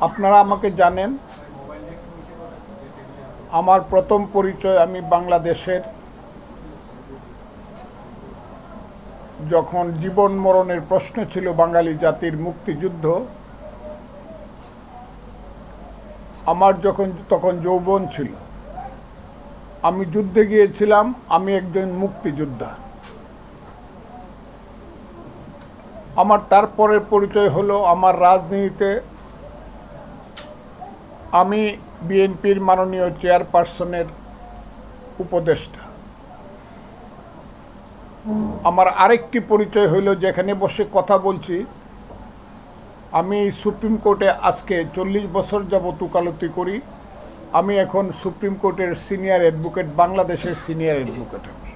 আপনারা আমাকে জানেন, আমার প্রথম পরিচয় আমি বাংলাদেশের। যখন জীবন মরণের প্রশ্ন ছিল বাঙালি জাতির মুক্তিযুদ্ধ, আমার যখন, তখন যৌবন ছিল। আমি যুদ্ধে গিয়েছিলাম, আমি একজন মুক্তিযোদ্ধা। আমার তারপরের পরিচয় হলো আমার রাজনীতিতে আমি বিএনপির মাননীয় চেয়ারপারসনের উপদেষ্টা। আমার আরেকটি পরিচয় হইল, যেখানে বসে কথা বলছি। আমি সুপ্রিম কোর্টে আজকে চল্লিশ বছর যাবত উকালতি করি। আমি এখন সুপ্রিম কোর্টের সিনিয়র অ্যাডভোকেট, বাংলাদেশের সিনিয়র অ্যাডভোকেট আমি।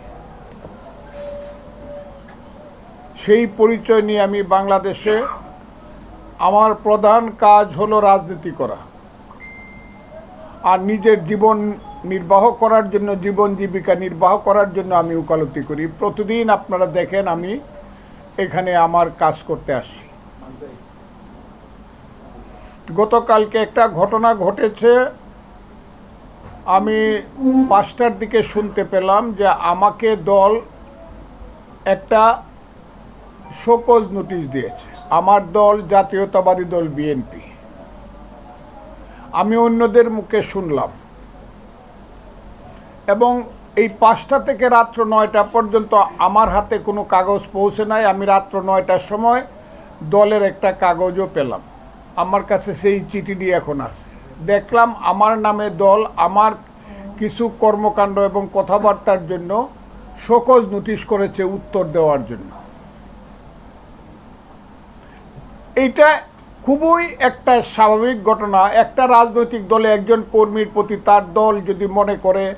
সেই পরিচয় নিয়ে আমি বাংলাদেশে, আমার প্রধান কাজ হলো রাজনীতি করা। আর নিজের জীবন নির্বাহ করার জন্য, জীবন জীবিকা নির্বাহ করার জন্য আমি উকালতি করি। প্রতিদিন আপনারা দেখেন আমি এখানে আমার কাজ করতে আসি। গতকালকে একটা ঘটনা ঘটেছে, আমি পাঁচটার দিকে শুনতে পেলাম যে আমাকে দল একটা শোকজ নোটিশ দিয়েছে। আমার দল জাতীয়তাবাদী দল বিএনপি। আমি অন্যদের মুখে শুনলাম। এবং এই পাঁচটা থেকে রাত্র নয়টা পর্যন্ত আমার হাতে কোনো কাগজ পৌঁছে নাই। আমি রাত্র নয়টার সময় দলের একটা কাগজও পেলাম। আমার কাছে সেই চিঠিটি এখন আছে। দেখলাম আমার নামে দল, আমার কিছু কর্মকাণ্ড এবং কথাবার্তার জন্য শোকজ নোটিশ করেছে উত্তর দেওয়ার জন্য। এইটা খুবই একটা স্বাভাবিক ঘটনা। একটা রাজনৈতিক দলে একজন কর্মীর প্রতি তার দল যদি মনে করে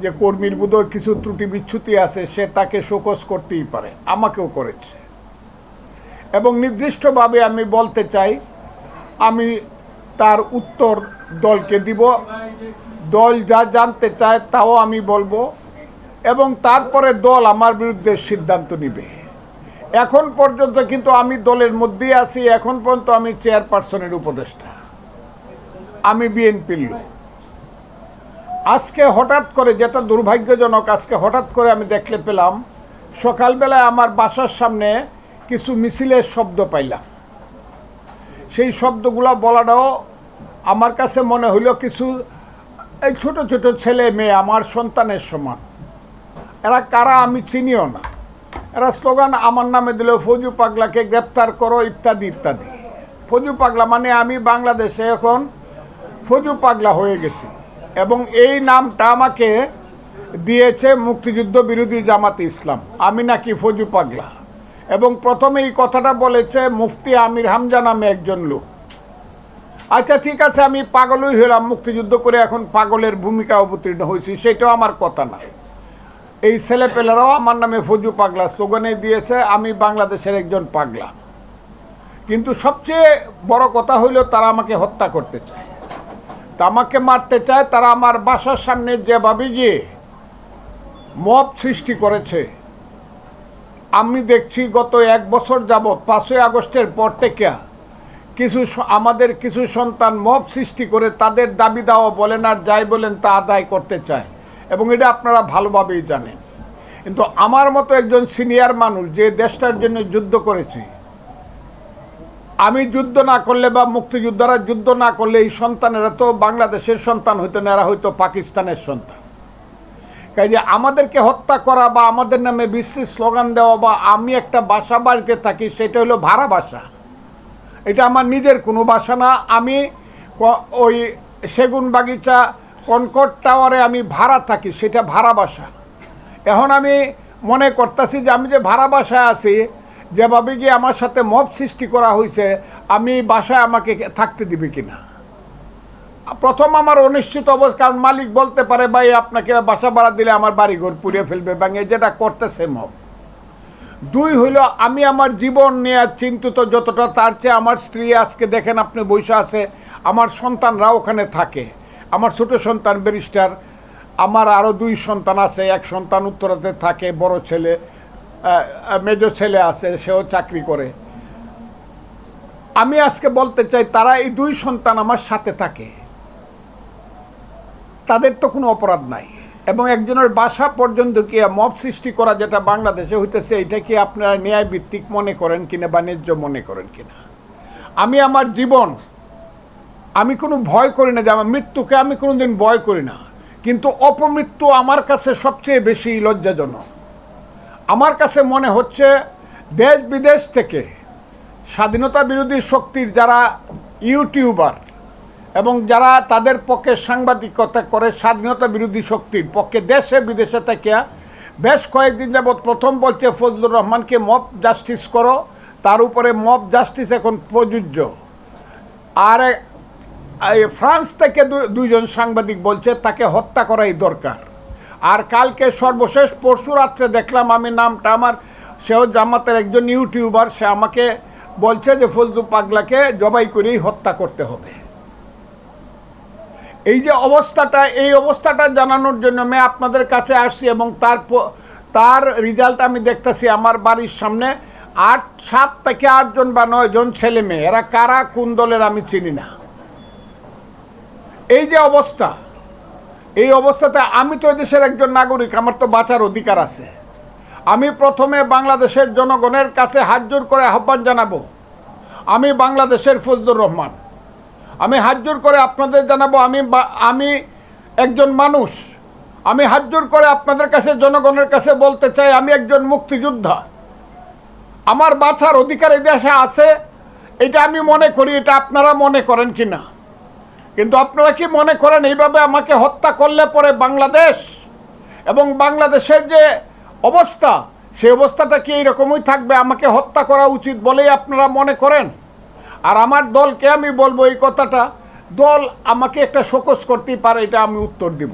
যে কর্মীর বোধহয় কিছু ত্রুটি বিচ্ছুতি আছে, সে তাকে শোকজ করতেই পারে। আমাকেও করেছে। এবং নির্দিষ্টভাবে আমি বলতে চাই, আমি তার উত্তর দলকে দিব। দল যা জানতে চায় তাও আমি বলব। এবং তারপরে দল আমার বিরুদ্ধে সিদ্ধান্ত নিবে। এখন পর্যন্ত কিন্তু আমি দলের মধ্যেই আছি, এখন পর্যন্ত আমি চেয়ারপারসনের উপদেষ্টা। আমি বিএনপির লোক। আজকে হঠাৎ করে যেটা দুর্ভাগ্যজনক, আজকে হঠাৎ করে আমি দেখলে পেলাম, সকালবেলায় আমার বাসার সামনে কিছু মিছিলের শব্দ পাইলাম। সেই শব্দগুলো বলাটাও আমার কাছে মনে হইল কিছু, এই ছোট ছোট ছেলে মেয়ে, আমার সন্তানের সমান। এরা কারা আমি চিনিও না। এরা স্লোগান আমার নামে দিল ফজু পাগলাকে গ্রেপ্তার করো, ইত্যাদি ইত্যাদি। ফজু পাগলা মানে আমি বাংলাদেশে এখন ফজু পাগলা হয়ে গেছি। এবং এই নামটা আমাকে দিয়েছে মুক্তিযুদ্ধ বিরোধী জামাত ইসলাম। আমি নাকি ফজু পাগলা। এবং প্রথমে এই কথাটা বলেছে মুফতি আমির হামজা নামে একজন লোক। আচ্ছা ঠিক আছে, আমি পাগলই হলাম, মুক্তিযুদ্ধ করে এখন পাগলের ভূমিকা অবতীর্ণ হয়েছি, সেটাও আমার কথা না। এই ছেলেপেলেরাও আমার নামে ফজু পাগলা স্লোগানে দিয়েছে, আমি বাংলাদেশের একজন পাগলা। কিন্তু সবচেয়ে বড় কথা হইল তারা আমাকে হত্যা করতে চায়। তা আমাকে মারতে চায়, তারা আমার বাসার সামনে যেভাবে গিয়ে মব সৃষ্টি করেছে, আমি দেখছি গত এক বছর যাবৎ, পাঁচই আগস্টের পর থেকে কিছু আমাদের কিছু সন্তান মব সৃষ্টি করে তাদের দাবি দাওয়া বলেন আর যাই বলেন তা আদায় করতে চায়। এবং এটা আপনারা ভালোভাবেই জানেন। কিন্তু আমার মতো একজন সিনিয়র মানুষ যে দেশটার জন্য যুদ্ধ করেছে, আমি যুদ্ধ না করলে বা মুক্তিযোদ্ধারা যুদ্ধ না করলে এই সন্তানেরা তো বাংলাদেশের সন্তান হইতো না, এরা হয়তো পাকিস্তানের সন্তান। কাজে আমাদেরকে হত্যা করা বা আমাদের নামে বিশ্বের স্লোগান দেওয়া বা আমি একটা বাসা বাড়িতে থাকি, সেটা হলো ভাড়া বাসা। এটা আমার নিজের কোনো বাসা না, আমি ওই সেগুন বাগিচা কনকট টাওয়ারে আমি ভাড়া থাকি, সেটা ভাড়া বাসা। এখন আমি মনে করতেছি যে আমি যে ভাড়া বাসায় আছি, যেভাবে গিয়ে আমার সাথে মব সৃষ্টি করা হয়েছে আমি বাসায় আমাকে থাকতে দিবে কিনা? প্রথম আমার অনিশ্চিত অবস্থা, কারণ মালিক বলতে পারে, ভাই, আপনাকে বাসা ভাড়া দিলে আমার বাড়িঘর পুড়িয়ে ফেলবে ব্যাঙে যেটা করতেছে মব। দুই হইল, আমি আমার জীবন নিয়ে চিন্তিত যতটা, তার চেয়ে আমার স্ত্রী আজকে দেখেন আপনি বসে আছে, আমার সন্তানরা ওখানে থাকে। আমার ছোট সন্তান ব্যারিস্টার, আমার আরও দুই সন্তান আছে, এক সন্তান উত্তরাতে থাকে, বড় ছেলে মেজ ছেলে আছে, সেও চাকরি করে। আমি আজকে বলতে চাই, তারা এই দুই সন্তান আমার সাথে থাকে। তাদের তো কোনো অপরাধ নাই। এবং একজনের বাসা পর্যন্ত কি মব সৃষ্টি করা যেটা বাংলাদেশে হইতেছে, এটা কি আপনারা ন্যায় ভিত্তিক মনে করেন কিনা বা ন্যায্য মনে করেন কিনা? আমি আমার জীবন আমি কোনো ভয় করি না যে আমার মৃত্যুকে আমি কোনো দিন ভয় করি না। কিন্তু অপমৃত্যু আমার কাছে সবচেয়ে বেশি লজ্জাজনক। আমার কাছে মনে হচ্ছে দেশ বিদেশ থেকে স্বাধীনতা বিরোধী শক্তির যারা ইউটিউবার এবং যারা তাদের পক্ষে সাংবাদিকতা করে স্বাধীনতা বিরোধী শক্তির পক্ষে দেশে বিদেশে থেকে বেশ কয়েকদিন যাবৎ প্রথম বলছে, ফজলুর রহমানকে মব জাস্টিস করো, তার উপরে মব জাস্টিস এখন প্রযোজ্য। আর ফ্রান্স থেকে দুইজন সাংবাদিক বলছে, তাকে হত্যা করাই দরকার। আর কালকে সর্বশেষ পরশু রাত্রে দেখলাম আমি নামটা, আমার সেও জামাতের একজন ইউটিউবার, সে আমাকে বলছে যে, ফজলু পাগলাকে জবাই করেই হত্যা করতে হবে। এই যে অবস্থাটা, এই অবস্থাটা জানানোর জন্য আমি আপনাদের কাছে আসছি এবং তার তার রেজাল্ট আমি দেখতেছি আমার বাড়ির সামনে আট, সাত থেকে আটজন বা নয়জন ছেলে মেয়ে। এরা কারা, কোন দলের আমি চিনি না। এই যে অবস্থা, এই অবস্থাতে আমি তো দেশের একজন নাগরিক, আমার তো বাঁচার অধিকার আছে। আমি প্রথমে বাংলাদেশের জনগণের কাছে হাত জোর করে আহ্বান জানাব, আমি বাংলাদেশের ফজলুর রহমান। আমি হাত জোর করে আপনাদের জানাব, আমি আমি একজন মানুষ, আমি হাত জোর করে আপনাদের কাছে, জনগণের কাছে বলতে চাই, আমি একজন মুক্তিযোদ্ধা। আমার বাঁচার অধিকার এই দেশে আছে, এটা আমি মনে করি, এটা আপনারা মনে করেন কি না কিন্তু আপনারা কি মনে করেন এইভাবে আমাকে হত্যা করলে পরে বাংলাদেশ এবং বাংলাদেশের যে অবস্থা, সেই অবস্থাটা কি এইরকমই থাকবে? আমাকে হত্যা করা উচিত বলেই আপনারা মনে করেন? আর আমার দলকে আমি বলব এই কথাটা, দল আমাকে একটা শোকস করতেই পারে, এটা আমি উত্তর দিব।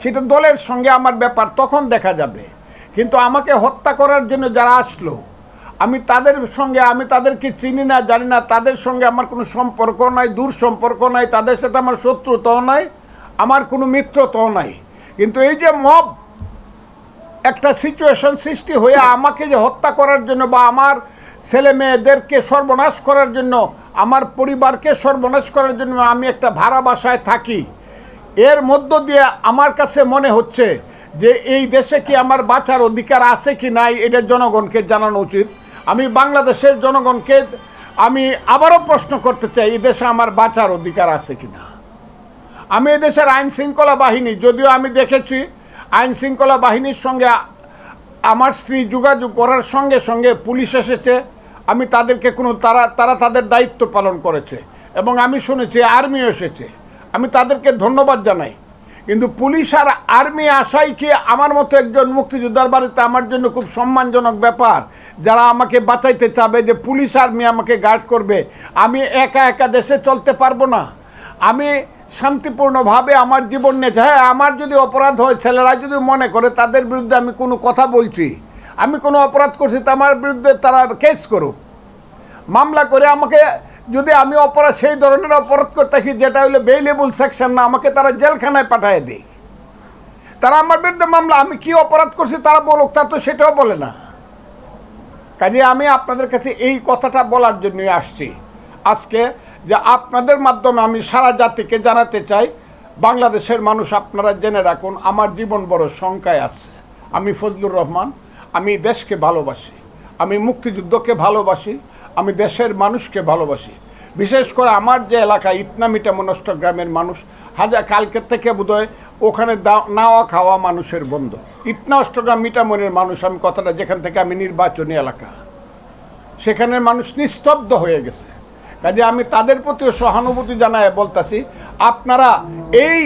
সেটা দলের সঙ্গে আমার ব্যাপার, তখন দেখা যাবে। কিন্তু আমাকে হত্যা করার জন্য যারা আসলো আমি তাদের সঙ্গে, আমি তাদেরকে চিনি না, জানি না, তাদের সঙ্গে আমার কোনো সম্পর্ক নাই, দূর সম্পর্ক নাই, তাদের সাথে আমার শত্রুতাও নাই, আমার কোনো মিত্রতাও নাই। কিন্তু এই যে মব একটা সিচুয়েশন সৃষ্টি হয়ে আমাকে যে হত্যা করার জন্য বা আমার ছেলে মেয়েদেরকে সর্বনাশ করার জন্য, আমার পরিবারকে সর্বনাশ করার জন্য আমি একটা ভাড়া বাসায় থাকি, এর মধ্য দিয়ে আমার কাছে মনে হচ্ছে যে এই দেশে কি আমার বাঁচার অধিকার আছে কি নাই, এটা জনগণকে জানানো উচিত। আমি বাংলাদেশের জনগণকে, আমি আবারও প্রশ্ন করতে চাই, এই দেশে আমার বাঁচার অধিকার আছে কি না আমি এদেশের আইন শৃঙ্খলা বাহিনী, যদিও আমি দেখেছি আইন শৃঙ্খলা বাহিনীর সঙ্গে, আমার স্ত্রী যোগাযোগ করার সঙ্গে সঙ্গে পুলিশ এসেছে, আমি তাদেরকে কোনো, তারা তারা তাদের দায়িত্ব পালন করেছে, এবং আমি শুনেছি আর্মি এসেছে। আমি তাদেরকে ধন্যবাদ জানাই। কিন্তু পুলিশ আর আর্মি আসাই কি আমার মতো একজন মুক্তিযোদ্ধার বাড়িতে আমার জন্য খুব সম্মানজনক ব্যাপার? যারা আমাকে বাঁচাইতে চাবে যে পুলিশ আর্মি আমাকে গার্ড করবে, আমি একা একা দেশে চলতে পারব না। আমি শান্তিপূর্ণভাবে আমার জীবন নিয়েছে হ্যাঁ আমার যদি অপরাধ হয়, ছেলেরা যদি মনে করে তাদের বিরুদ্ধে আমি কোনো কথা বলছি, আমি কোনো অপরাধ করছি, তা আমার বিরুদ্ধে তারা কেস করুক। মামলা করে আমাকে যদি আমি অপরাধ, সেই ধরনের অপরাধ করে থাকি, যেটা হলো বেইলেবল সেকশন না, আমাকে তারা জেলখানায় পাঠিয়ে দেয়। তারা আমার বিরুদ্ধে মামলা, আমি কি অপরাধ করছি তারা বলুক তা তো সেটাও বলে না। কাজে আমি আপনাদের কাছে এই কথাটা বলার জন্যই আসছি। আজকে যে আপনাদের মাধ্যমে আমি সারা জাতিকে জানাতে চাই, বাংলাদেশের মানুষ আপনারা জেনে রাখুন, আমার জীবন বড় শঙ্কায় আছে। আমি ফজলুর রহমান, আমি দেশকে ভালোবাসি। আমি মুক্তিযুদ্ধকে ভালোবাসি, আমি দেশের মানুষকে ভালোবাসি। বিশেষ করে আমার যে এলাকা ইটনামিটা মনস্ট গ্রামের মানুষ হাজার কালকের থেকে বোধহয় ওখানে নাওয়া খাওয়া মানুষের বন্ধ। ইতনা অষ্টগ্রাম মিটামনের মানুষ, আমি কথাটা যেখান থেকে আমি নির্বাচনী এলাকা। সেখানের মানুষ নিস্তব্ধ হয়ে গেছে। কাজে আমি তাদের প্রতিও সহানুভূতি জানায় বলতাছি, আপনারা এই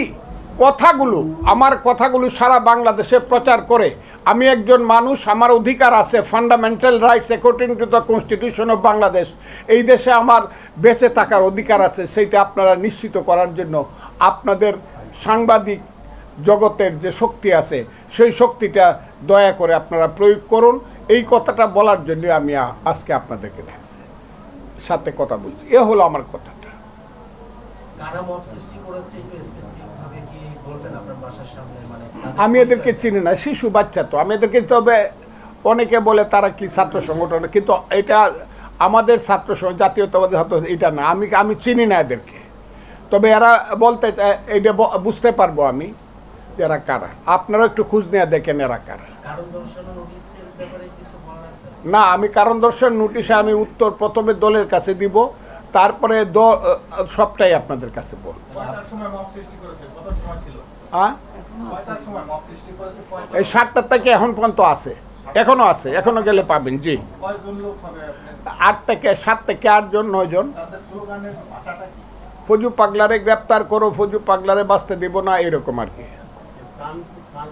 কথাগুলো, আমার কথাগুলো সারা বাংলাদেশে প্রচার করে। আমি একজন মানুষ, আমার অধিকার আছে fundamental rights according to the constitution of Bangladesh এই দেশে আমার বেঁচে থাকার অধিকার আছে, সেইটা আপনারা নিশ্চিত করার জন্য আপনাদের সাংবাদিক জগতের যে শক্তি আছে, সেই শক্তিটা দয়া করে আপনারা প্রয়োগ করুন। এই কথাটা বলার জন্য আমি আজকে আপনাদেরকে সাথে কথা বলছি। এ হলো আমার কথাটা। কারা সৃষ্টি করেছে আমি এদেরকে চিনি না শিশু বাচ্চা তো। আমি এদেরকে তবে অনেকে বলে তারা কি ছাত্র সংগঠন কিন্তু এটা আমাদের ছাত্র জাতীয়তাবাদী ছাত্র এটা না। আমি আমি চিনি না এদেরকে। তবে এরা বলতে চায় এটা বুঝতে পারব আমি এরা কারা। আপনারা একটু খোঁজ নিয়ে দেখেন এরা কারা। কারণ দর্শানো নোটিশের ব্যাপারে কিছু বলার আছে? না আমি কারণ দর্শন নোটিশে আমি উত্তর প্রথমে দলের কাছে দিব তারপরে দল সবটাই আপনাদের কাছে বলব। কয়টার সময় সৃষ্টি করেছে? কত সময় ছিল? এই সাতটার থেকে এখন পর্যন্ত আছে। এখনও আছে এখনও গেলে পাবেন জি। আট থেকে সাত থেকে আটজন নয়জন ফজু পাগলারে গ্রেপ্তার করো ফজু পাগলারে বাঁচতে দেব না এরকম আর কি।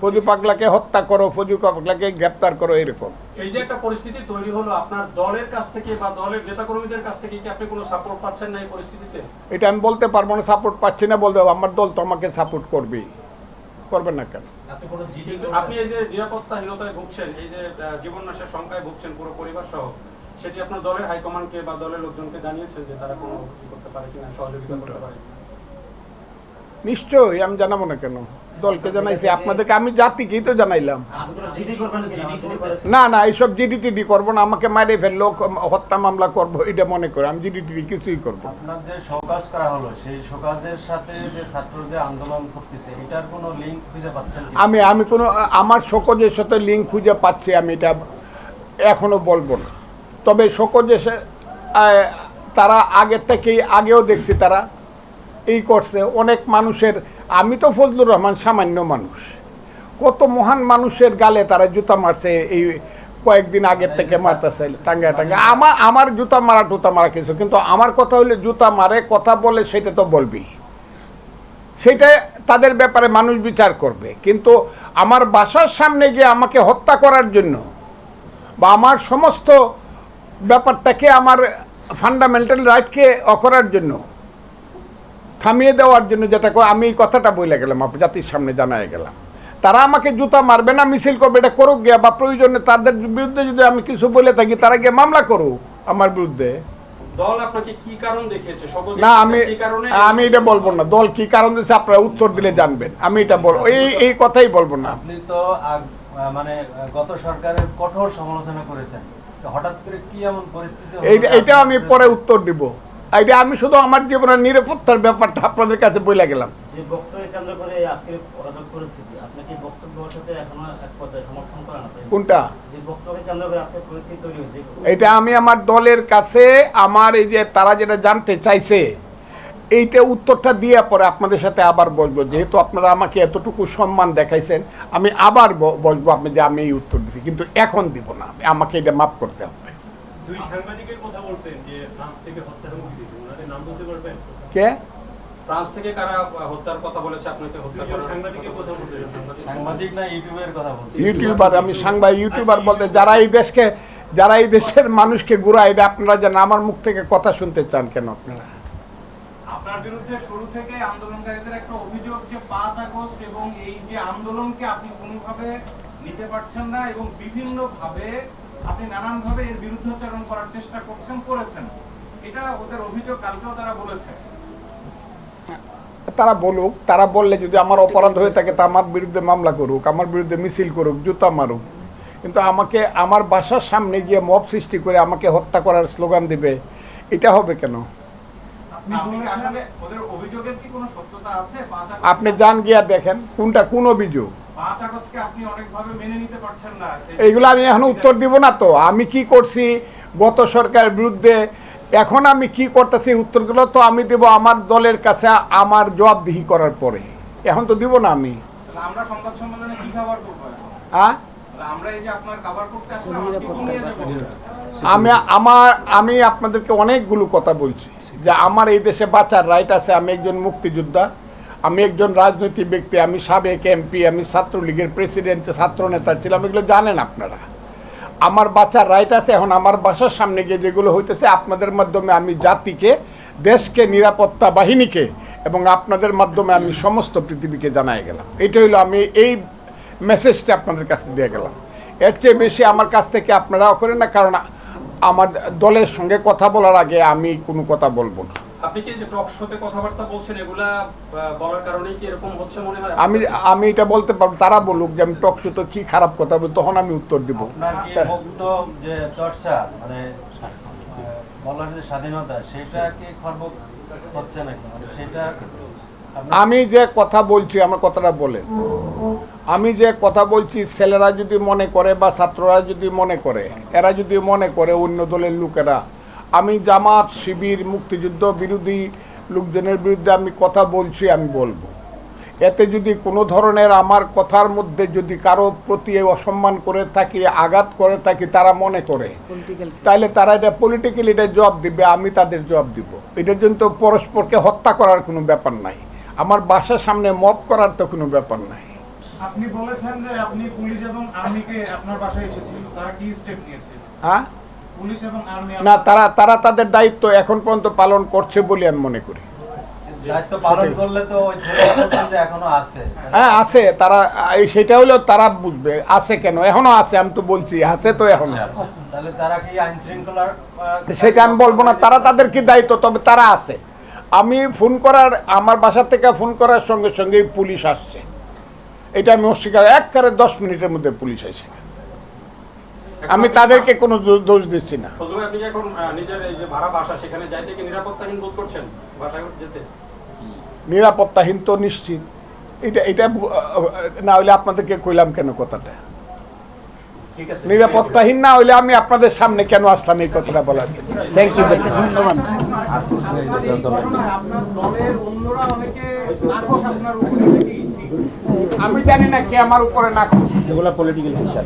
ফজু পাগলাকে হত্যা করো ফজু পাগলাকে গ্রেপ্তার করো এরকম। এই যে একটা পরিস্থিতি তৈরি হলো আপনার দলের কাছ থেকে বা দলের নেতাকর্মীদের কাছ থেকে কি আপনি কোনো সাপোর্ট পাচ্ছেন না এই পরিস্থিতিতে? এটা আমি বলতে পারব না সাপোর্ট পাচ্ছি না বলতে আমার দল তো আমাকে সাপোর্ট করবেই। করবে না কেন আপনি এই যে ভুগছেন, এই যে সংখ্যায় ভুগছেন পুরো পরিবার সহ সেটি আপনার দলের হাইকমান্ডকে বা দলের লোকজনকে জানিয়েছেন যে তারা কোনো করতে পারে কিনা, সহযোগিতা করতে পারে? নিশ্চয়ই আমি জানাব না কেন? দলকে জানাইছি আপনাদেরকে আমি জাতিকেই তো জানাইলাম। না না এইসব জিডি টিডি করব না আমাকে মারে ফেলল হত্যা মামলা করব এটা মনে করে আমি জিডি টিডি কিছুই করব? আমি আমি কোনো আমার শোকজের সাথে লিঙ্ক খুঁজে পাচ্ছি আমি এটা এখনও বলব না। তবে শোকজের সা- তারা আগের থেকেই আগেও দেখছি তারা এই করছে অনেক মানুষের আমি তো ফজলুর রহমান সামান্য মানুষ। কত মহান মানুষের গালে তারা জুতা মারছে এই কয়েকদিন আগের থেকে মারতেছে টাঙ্গা টাঙ্গা আমার আমার জুতা মারা টুতা মারা কিছু কিন্তু আমার কথা হলে জুতা মারে কথা বলে সেটা তো বলবি। সেটা তাদের ব্যাপারে মানুষ বিচার করবে। কিন্তু আমার বাসার সামনে গিয়ে আমাকে হত্যা করার জন্য বা আমার সমস্ত ব্যাপারটাকে আমার ফান্ডামেন্টাল রাইটকে অকরার জন্য থামিয়ে দেওয়ার জন্য যেটা করে আমি এই কথাটা বলে গেলাম জাতির সামনে জানাই গেলাম। তারা আমাকে জুতা মারবে না মিছিল করবে এটা করুক গিয়া বা প্রয়োজনে তাদের বিরুদ্ধে যদি আমি কিছু বলে থাকি তারা গিয়ে মামলা করুক আমার বিরুদ্ধে। দল আপনাকে কি কারণ দেখিয়েছে? সকল না আমি আমি এটা বলব না। দল কি কারণ দিয়েছে আপনারা উত্তর দিলে জানবেন। আমি এটা বলব এই এই কথাই বলব না। আপনি তো মানে গত সরকারের কঠোর সমালোচনা করেছেন। হঠাৎ করে কি এমন পরিস্থিতি এইটা আমি পরে উত্তর দিব। এটা আমি শুধু আমার জীবনের নিরাপত্তার ব্যাপারটা আপনাদের কাছে বলে গেলাম। যে বক্তব্য কেন্দ্র করে এই আজকের অরাজক পরিস্থিতি আপনি কি বক্তব্যের সাথে এখনও এক পর্যায়ে সমর্থন করেন আপনি কোনটা? এটা আমি আমার দলের কাছে আমার এই যে তারা যেটা জানতে চাইছে এইটা উত্তরটা দিয়ে পরে আপনাদের সাথে আবার বসবো। যেহেতু আপনারা আমাকে এতটুকু সম্মান দেখাইছেন আমি আবার ব- বসবো আপনি যে আমি এই উত্তর দিচ্ছি কিন্তু এখন দিব না। আমাকে এটা মাফ করতে হবে। দুই সাংবাদিকের কথা বলতেন যে থেকে হত্যার হুমকি দিয়েছে ওনাদের নাম বলতে পারবেন কে? ফ্রান্স থেকে কারা হত্যার কথা বলেছে? আপনাকে হত্যা করার সাংবাদিকের কথা বলতেন সাংবাদিক না ইউটিউবের কথা বলছি। ইউটিউবার আমি সাংবাদিক ইউটিউবার বলতে যারা এই দেশকে যারা এই দেশের মানুষকে ঘুরায় এটা আপনারা জানেন আমার মুখ থেকে কথা শুনতে চান কেন আপনারা? আপনার বিরুদ্ধে শুরু থেকে আন্দোলনকারীদের একটা অভিযোগ যে পাঁচ আগস্ট এবং এই যে আন্দোলনকে আপনি কোনোভাবে নিতে পারছেন না এবং বিভিন্ন ভাবে আপনি নানান ভাবে এর বিরুদ্ধাচরণ করার চেষ্টা করছেন করেছেন। এটা ওদের অভিযোগ কালকেও তারা বলেছে। তারা বলুক তারা বললে যদি আমার অপরাধ হয়ে থাকে তা আমার বিরুদ্ধে মামলা করুক আমার বিরুদ্ধে মিছিল করুক জুতা মারুক। কিন্তু আমাকে আমার বাসার সামনে গিয়ে মব সৃষ্টি করে আমাকে হত্যা করার স্লোগান দিবে এটা হবে কেন? আপনি যান গিয়া দেখেন কোনটা কোন অভিযোগ। এইগুলো আমি এখন উত্তর দিব না তো। আমি কি করছি? গত সরকারের বিরুদ্ধে এখন আমি কি করতেছি উত্তরগুলো তো আমি দেব আমার দলের কাছে আমার জবাবদিহি করার পরে। এখন তো দিব না আমি। তাহলে আমরা সংবাদ সম্মেলনে কি খাবার করব এখন? হ্যাঁ? আমি আমার আমি আপনাদেরকে অনেকগুলো কথা বলছি যে আমার এই দেশে বাঁচার রাইট আছে আমি একজন মুক্তিযোদ্ধা আমি একজন রাজনৈতিক ব্যক্তি আমি সাবেক এমপি আমি ছাত্রলীগের প্রেসিডেন্ট ছাত্র নেতা ছিলাম এগুলো জানেন আপনারা। আমার বাঁচার রাইট আছে। এখন আমার বাসার সামনে গিয়ে যেগুলো হইতেছে, আপনাদের মাধ্যমে আমি জাতিকে, দেশকে, নিরাপত্তা বাহিনীকে এবং আপনাদের মাধ্যমে আমি সমস্ত পৃথিবীকে জানাই গেলাম। এটা হইল আমি এই মেসেজটা আপনাদের কাছে দিয়ে গেলাম। এর চেয়ে বেশি আমার কাছ থেকে আপনারাও করেন না, কারণ আমার দলের সঙ্গে কথা বলার আগে আমি কোনো কথা বলব না। আপনি কি যে টক শোতে কথাবার্তা বলছেন এগুলা বলার কারণেই কি এরকম হচ্ছে মনে হয়? আমি আমি এটা বলতে পারব তারা বলুক যে আমি টকশো তো কী খারাপ কথা বল তখন আমি উত্তর দিব। আপনার কি বক্তব্য যে চর্চা মানে বলার যে স্বাধীনতা সেটা কি খর্ব হচ্ছে নাকি? মানে সেটা আমি যে কথা বলছি আমার কথাটা বলেন। আমি যে কথা বলছি ছেলেরা যদি মনে করে বা ছাত্ররা যদি মনে করে এরা যদি মনে করে অন্য দলের লোকেরা আমি জামাত শিবির মুক্তিযুদ্ধ বিরোধী লোকজনের বিরুদ্ধে আমি কথা বলছি আমি বলব। এতে যদি কোনো ধরনের আমার কথার মধ্যে যদি কারও প্রতি অসম্মান করে থাকি আঘাত করে থাকি তারা মনে করে তাহলে তারা এটা পলিটিক্যালি এটা জবাব দিবে আমি তাদের জবাব দিব। এটার জন্য তো পরস্পরকে হত্যা করার কোনো ব্যাপার নাই। আমার বাসার সামনে মপ করার তো কোনো ব্যাপার নাই। আপনি বলেছেন যে আপনি পুলিশ এবং আর্মিকে আপনার বাসায় এসেছিল তারা কি স্টেপ নিয়েছে? হ্যাঁ? না তারা তারা তাদের দায়িত্ব এখন পর্যন্ত পালন করছে বলে আমি মনে করি। দায়িত্ব পালন করলে তো ওই ছেলেরা বলছেন যে এখনও আছে। হ্যাঁ আছে। তারা এই সেটা হলো তারা বুঝবে আছে কেন? এখনও আছে আমি তো বলছি আছে তো এখনও আছে। তাহলে তারা কি আইন শৃঙ্খলার আহ, সেটা আমি বলব না তারা তাদের কি দায়িত্ব? তবে তারা আছে। আমি ফোন করার আমার বাসা থেকে ফোন করার সঙ্গে সঙ্গেই পুলিশ আসছে। এটা আমি অস্বীকার একবারে দশ মিনিটের মধ্যে পুলিশ এসে গেছে। আমি তাদেরকে কোনো দোষ দিচ্ছি না। আপনি এখন নিজের এই যে ভাড়া বাসা সেখানে যাইতে কি নিরাপত্তাহীন বোধ করছেন বাসায় যেতে? নিরাপত্তাহীন তো নিশ্চিত। এটা এটা না হইলে আপনাদেরকে কইলাম কেন কথাটা? নিরাপত্তাহীন না হইলে আমি আপনাদের সামনে কেন আসলাম এই কথাটা বলার জন্য? থ্যাংক ইউ ধন্যবাদ? আমি জানি না কে আমার উপরে না এগুলো পলিটিক্যাল হিসাব